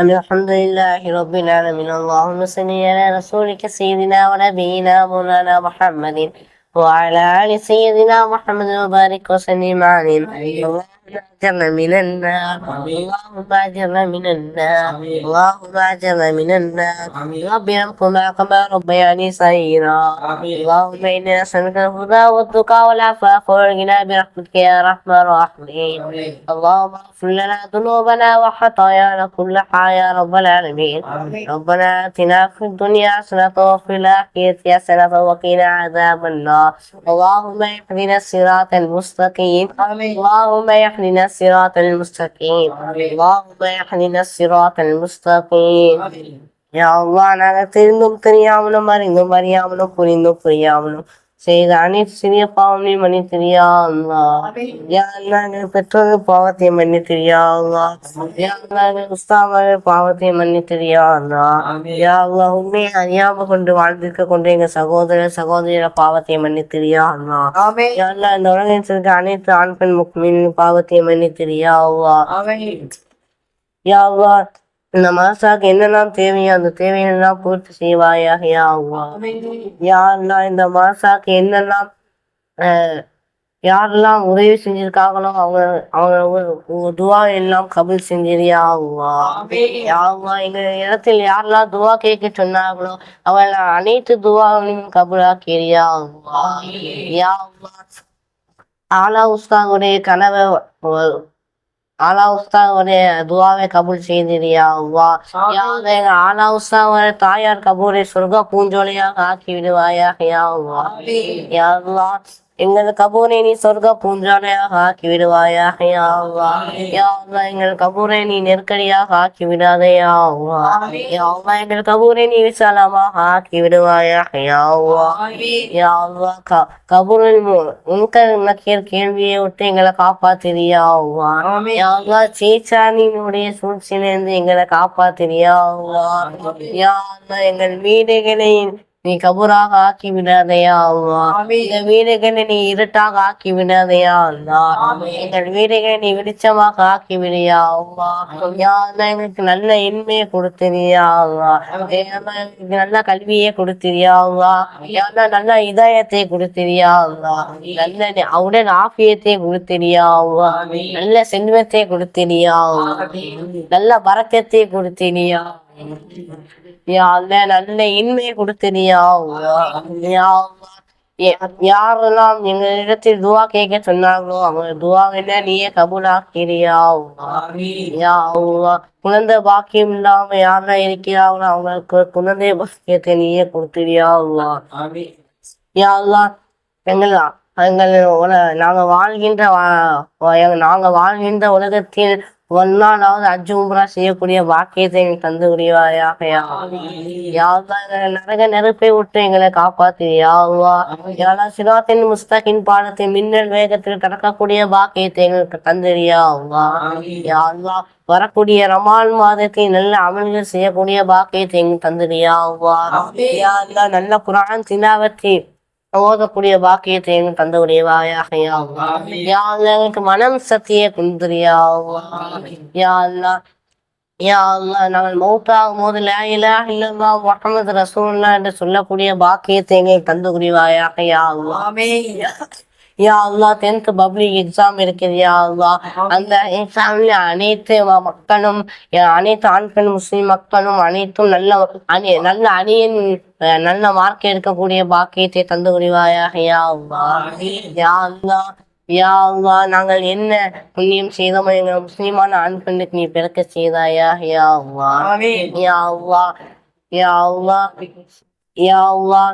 الحمد لله رب العالمين. اللهم صل على رسولك سيدنا ونبينا مولانا محمد وعلى آل سيدنا محمد وبارك وسلم عليه أجرنا من النار اللهم أجرنا من النار اللهم أجرنا من النار رب ارحمهما كما ربياني صغيرا اللهم إنا نسألك الهدى والتقى والعفاف والغنى برحمتك يا أرحم الراحمين اللهم اغفر لنا ذنوبنا وخطايانا كلها يا رب العالمين ربنا آتنا في الدنيا حسنة وفي الآخرة حسنة وقنا عذاب النار اللهم اهدنا الصراط المستقيم. اللهم اهدنا الصراط المستقيم اللهم اهدنا الصراط المستقيم யா அல்லாஹ் நாங்கள் தெரிந்தும் தெரியாமலும் அறிந்தும் அறியாமலும் புரிந்தும் புரியாமலும் செய்த அனைத்து சிறிய பாவமே மன்னித்திரியா அல்லா எங்கள் பெற்றோர்கள் பாவத்தை மன்னித்திரியா அல்லா எங்கள் உஸ்தாமார்கள் பாவத்தை மன்னித்திரியா அல்லா யா உண்மையை அறியாம கொண்டு வாழ்ந்திருக்க கொண்டு எங்க சகோதர சகோதரியோட பாவத்தை மன்னித்திரியா அல்லா யா அல்லாஹ் இந்த உலகத்தில் இருக்க அனைத்து ஆண் பெண் முக்மின் பாவத்தை மன்னித்திரியா அல்லா யா அல்லாஹ் இந்த மாசாக்கு என்னெல்லாம் தேவையோ அந்த தேவையெல்லாம் பூர்த்தி செய்வாயாக ஆகுவா அல்லாஹ் இந்த மாசாக்கு என்னெல்லாம் யாரெல்லாம் உதவி செஞ்சிருக்காங்களோ அவங்க அவங்க துவா எல்லாம் கபில் செஞ்சிரியா ஆகுவா யா எங்க இடத்தில் யாரெல்லாம் துவா கேட்க சொன்னாங்களோ அவங்கள அனைத்து துவாவையும் கபிலா கேரியா ஆகுவா யாவா ஆலா உஸ்தாவுடைய கனவை ஒ- ஆலா உஸ்தாவுடைய துவாவை கபூல் செய்திரியா அல்லாஹ். யா அல்லாஹ் எங்க ஆலா உஸ்தாவோட தாயார் கபூரை சொர்க்க பூஞ்சோலையாக ஆக்கி விடுவாயாக யா அல்லாஹ். யா எங்கள் கபூரை நீ சொர்க்க பூஞ்சாலையாக ஆக்கி விடுவாயாக யா அல்லாஹ் யா அல்லாஹ் எங்கள் கபூரை நீ நெருக்கடியாக ஆக்கி விடாதே யா அல்லாஹ் யா அல்லாஹ் எங்கள் கபூரை நீ விசாலமாக ஆக்கி விடுவாயாக யா அல்லாஹ் யா அல்லாஹ் க கபூரில் முன்கர் நக்கீர் கேள்வியை விட்டு எங்களை காப்பாத்திரியா அல்லாஹ் யா அல்லாஹ் சீச்சானியினுடைய சூழ்ச்சியிலிருந்து எங்களை காப்பாத்திரியா அல்லாஹ் யா அல்லாஹ் எங்கள் வீடுகளை நீ கபூராக ஆக்கி விடாதையா இந்த வீடுகளை நீ இருட்டாக ஆக்கி விடாதையா அல்லாஹ் எங்கள் வீடுகளை நீ வெளிச்சமாக ஆக்கி விடியா அல்லாஹ். யா அல்லாஹ் எங்களுக்கு நல்ல இன்மையை கொடுத்திரியா எங்களுக்கு நல்ல கல்வியை கொடுத்திரியா அல்லாஹ். நல்ல இதயத்தை கொடுத்திரியா அல்லாஹ். நல்ல உடல் ஆபியத்தை கொடுத்திரியா அல்லாஹ். நல்ல செல்வத்தை கொடுத்திரியா நல்ல பறக்கத்தை கொடுத்திரியா நல்ல இன்மையை கொடுத்திரியா யா யாரெல்லாம் எங்க இடத்தில் துவா கேட்க சொன்னாங்களோ அவங்க துவாவில நீயே கபூலாக்கிறியா அல்லாஹ் யா குழந்தை பாக்கியம் இல்லாம யாரெல்லாம் இருக்கிறாங்களோ அவங்களுக்கு குழந்தை பாக்கியத்தை நீயே கொடுத்துறியா? யாரெல்லாம் யா எங்கள் உல- நாங்க வாழ்கின்ற நாங்க வாழ்கின்ற உலகத்தில் ஒன்னாலாவது நாளாவது உம்ரா செய்யக்கூடிய பாக்கியத்தை எங்களுக்கு தந்து முடிவாயாக நரக நெருப்பை விட்டு எங்களை காப்பாத்து யாவா யாழா சிராத்தின் முஸ்தகின் பாடத்தை மின்னல் வேகத்தில் கடக்கக்கூடிய பாக்கியத்தை எங்களுக்கு தந்துரியாவா யாழ்லா வரக்கூடிய ரமான் மாதத்தை நல்ல அமல்கள் செய்யக்கூடிய பாக்கியத்தை எங்களுக்கு தந்துரியாவா யாழ்லா நல்ல குரான் திலாவத்தை ஓதக்கூடிய பாக்கியத்தை எங்களுக்கு தந்து உடையவாயாக எங்களுக்கு மனம் சத்திய குந்திரியா யாழ்லா யா அல்லாஹ் நாங்கள் மௌத்தாகும் போது லா இல்லம்மா இல்லல்லாஹ் முஹம்மது ரசூலுல்லாஹ் என்று சொல்லக்கூடிய பாக்கியத்தை எங்களுக்கு தந்து புரிவாயாக யா யா அல்லாஹ் டென்த் பப்ளிக் எக்ஸாம் இருக்குது யா அல்லாஹ். அந்த எக்ஸாம்ல அனைத்து மக்களும் அனைத்து ஆண் பெண் முஸ்லிம் மக்களும் அனைத்தும் நல்ல அணி நல்ல அணியின் நல்ல மார்க் எடுக்கக்கூடிய பாக்கியத்தை தந்து புரிவாயாக யா அல்லாஹ். யா அல்லாஹ் யா அல்லாஹ் நாங்கள் என்ன புண்ணியம் செய்தோமோ எங்கள் முஸ்லிமான ஆண் பெண்ணுக்கு நீ பிறக்க செய்தாயா யா அல்லாஹ். யா அல்லாஹ் யா அல்லாஹ் யா அல்லாஹ்.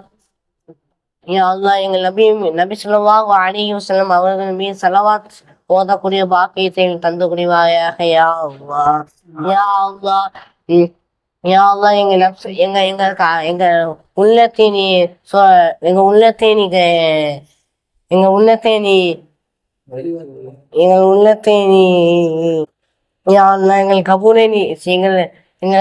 யா அல்லாஹ் எங்கள் நபி நபி ஸல்லல்லாஹு அணியும் செல்லும் அவர்கள் மீது செலவா ஓதக்கூடிய பாக்கியத்தை எங்களுக்கு தந்து குடிவாயாக யா அல்லாஹ் யா அல்லாஹ் ம். யா அல்லாஹ் எங்க நப்ஸ் எங்க எங்க கா- எங்க உள்ளத்தை நீ சொ- எங்க உள்ளத்தை நீ எங்க உள்ளத்தை நீ எங்க உள்ளத்தை நீ யா எங்கள் கபூரை நீ எங்கள் எங்க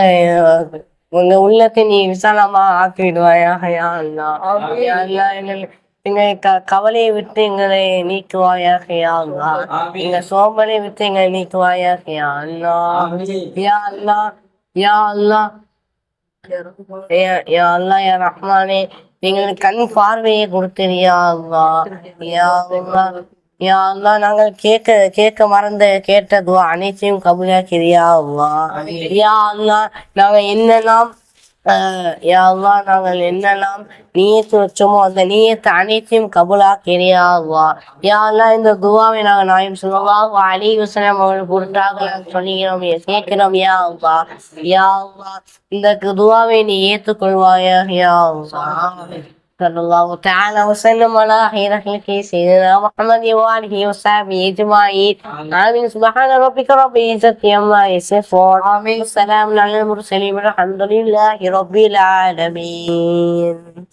உங்க உள்ளத்தை நீ விசாலமா ஆக்கி விடுவாயாக யா அல்லாஹ் யா அல்லாஹ் எங்கள் எங்களை க- கவலையை விட்டு எங்களை நீக்குவாயாக யா அல்லாஹ் எங்க சோம்பலை விட்டு எங்களை நீக்குவாயாக யா அல்லாஹ் யா அல்லாஹ் யா அல்லாஹ் யா- அல்லாஹ் யா ரஹ்மானே எங்களுக்கு கண் பார்வையை கொடுத்திரியா அல்லா யா யா அல்லாஹ் நாங்கள் கேட்க கேட்க மறந்த கேட்ட துவா அனைத்தையும் கபூலாக்கிறியா அல்லா யா அல்லாஹ் நாங்க என்னெல்லாம் யா அல்லாஹ் நாங்கள் என்னெல்லாம் நீயத்து வச்சோமோ அந்த நீயத்தை அனைத்தையும் கபூலாக்கிறியா அல்லா யா அல்லாஹ் இந்த துவாவை நாங்கள் நாயம் சொல்லலாம் அலி வசனம் அவர்கள் கொடுத்தாங்க நாங்கள் சொல்லுகிறோம் கேட்கிறோம் யா அல்லா யா அல்லா இந்த துவாவை நீ ஏற்றுக்கொள்வாயா யா அல்லா സല്ലല്ലാഹു തആല വസല്ലം അലാ ഖൈറ ഖൽഖി സയ്യിദിനാ മുഹമ്മദി വഅലിഹി വസഹബിഹി അജ്മഈൻ ആമീൻ സുബ്ഹാന റബ്ബിക റബ്ബിൽ ഇസ്സത്തി അമ്മാ യസിഫൂൻ ആമീൻ സലാമുൻ അലൽ മുർസലീൻ അൽഹംദുലില്ലാഹി റബ്ബിൽ ആലമീൻ